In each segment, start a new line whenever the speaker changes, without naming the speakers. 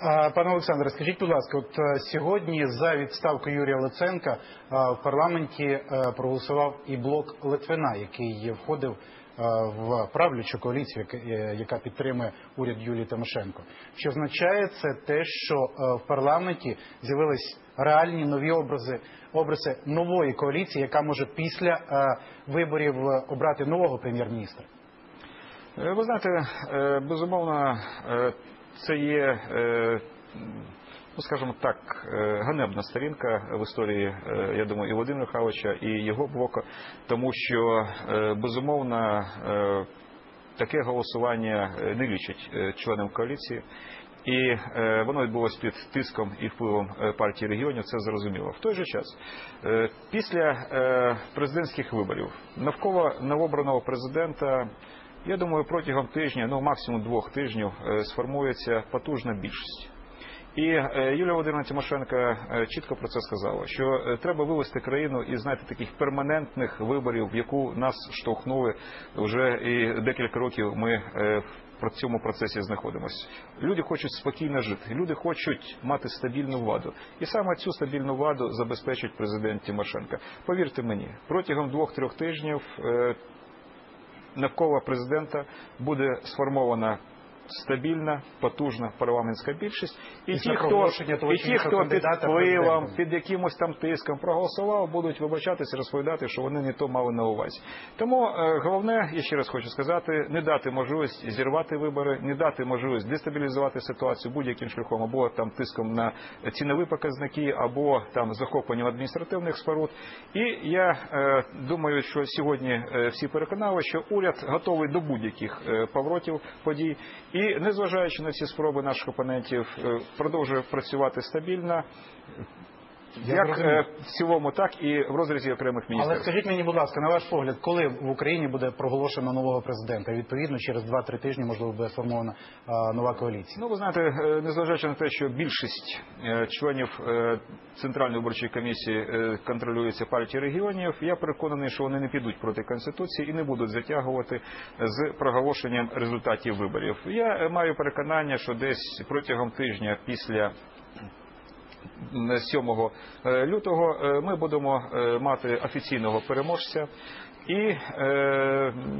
Пане Олександре, скажіть, будь ласка, от е, сьогодні за відставку Юрія Луценка е, в парламенті е, проголосував і блок Литвина, який входив в правлячу коаліцію, яка- підтримує уряд Юлії Тимошенко. Що означає це те, що в парламенті з'явились реальні нові образи, образи нової коаліції, яка може після виборів обрати нового прем'єр-міністра.
Ви знаєте, безумовно, це є, е, ну скажімо так, е, ганебна сторінка в історії, е, я думаю, і Володимира Михайловича, і його блоку, тому що безумовно таке голосування не лічить членам коаліції. І воно відбулося під тиском і впливом партії регіонів. Це зрозуміло. В той же час, після президентських виборів, навколо новообраного президента, я думаю, протягом тижня, ну максимум двох тижнів, е, сформується потужна більшість. І е, Юлія Володимирівна Тимошенко е, чітко про це сказала, що треба вивести країну із знаєте, таких перманентних виборів, в яку нас штовхнули вже і декілька років. Ми в цьому процесі знаходимося. Люди хочуть спокійно жити, люди хочуть мати стабільну владу, і саме цю стабільну владу забезпечить президент Тимошенко. Повірте мені, протягом двох-трьох тижнів навколо президента буде сформована стабільна, потужна парламентська більшість, і
Після
ті, хто, і ті, хто під впливом, під якимось там тиском проголосував, будуть вибачатися, розповідати, що вони не то мали на увазі. Тому е, головне, я ще раз хочу сказати, не дати можливість зірвати вибори, не дати можливість дестабілізувати ситуацію будь-яким шляхом, або там тиском на цінові показники, або там захопленням адміністративних споруд. І я е, думаю, що сьогодні е, всі переконали, що уряд готовий до будь-яких е, поворотів подій. І незважаючи на всі спроби наших опонентів, е, продовжує працювати стабільно. Як
зрозумів.
е, в цілому, так і в розрізі окремих
Але скажіть мені, будь ласка, на ваш погляд, коли в Україні буде проголошено нового президента? Відповідно, через 2-3 тижні можливо буде сформована нова коаліція.
Ну, ви знаєте, е, незважаючи на те, що більшість е, членів е, Центральної виборчої комісії е, контролюється партією регіонів, я переконаний, що вони не підуть проти Конституції і не будуть затягувати з проголошенням результатів виборів. Я маю переконання, що десь протягом тижня після 7 е, лютого е, ми будемо е, мати офіційного переможця. І е,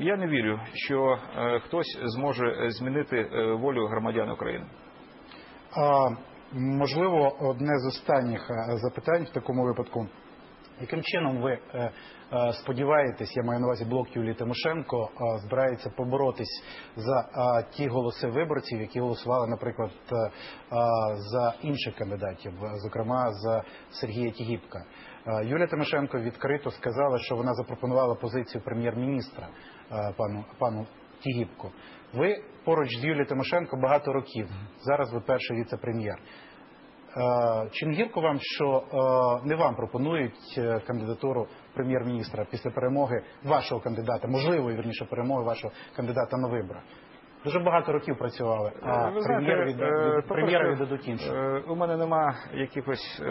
я не вірю, що хтось зможе змінити волю громадян України.
А, можливо, одне з останніх запитань в такому випадку. Яким чином ви е, е, сподіваєтесь, я маю на увазі блок Юлії Тимошенко, е, збирається поборотись за ті голоси виборців, які голосували, наприклад, за інших кандидатів, зокрема за Сергія Тігіпка. Юлія Тимошенко відкрито сказала, що вона запропонувала позицію прем'єр-міністра пану пану Тігіпку. Ви поруч з Юлією Тимошенко багато років. Зараз ви перший віце-прем'єр. Е, Чи не гірко вам, що е, не вам пропонують е, кандидатуру прем'єр-міністра після перемоги вашого кандидата, можливої вірніше перемоги вашого кандидата на виборах? Дуже багато років працювали, а прем'єр від, від- віддадуть іншим.
У мене нема якихось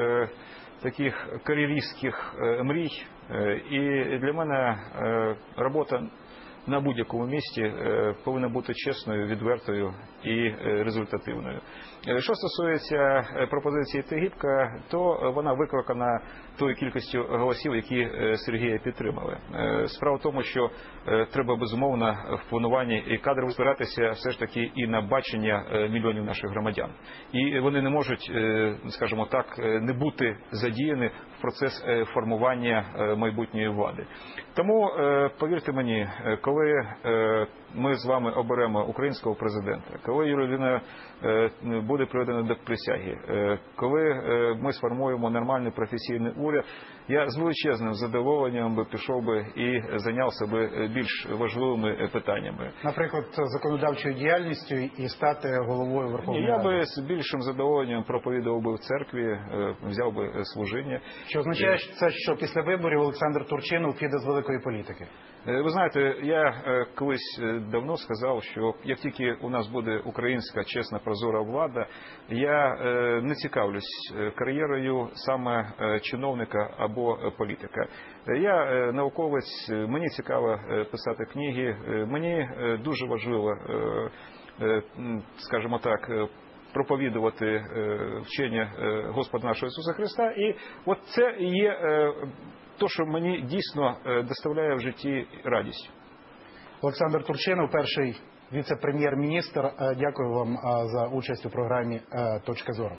таких кар'єристських е, мрій, і для мене робота на будь-якому місці е, повинна бути чесною, відвертою і е, результативною. Е, Що стосується пропозиції Тегібка, то вона викликана тою кількістю голосів, які Сергія підтримали. Справа в тому, що треба безумовно в плануванні і кадрово збиратися все ж таки і на бачення мільйонів наших громадян, і вони не можуть, скажімо так, не бути задіяні процес е, формування е, майбутньої влади. Тому е, повірте мені, коли ми з вами оберемо українського президента, коли е, буде приведена до присяги, коли ми сформуємо нормальний професійний уряд, я з величезним задоволенням би пішов би і зайнявся би більш важливими питаннями.
Наприклад, законодавчою діяльністю і стати головою Верховної
я би з більшим задоволенням проповідував би в церкві, взяв би служіння.
Що означає це, що після виборів Олександр Турчинов піде з великої політики?
Е, Ви знаєте, я е, колись е, давно сказав, що як тільки у нас буде українська чесна прозора влада, я е, не цікавлюсь е, кар'єрою саме е, чиновника або е, політика. Е, Я е, науковець, е, мені цікаво е, писати книги, е, мені е, дуже важливо, е, е, скажімо так. Проповідувати е, вчення е, Господа нашого Ісуса Христа. І от це є те, що мені дійсно е, доставляє в житті радість.
Олександр Турчинов, перший віце-прем'єр-міністр. Дякую вам за участь у програмі Точка зору.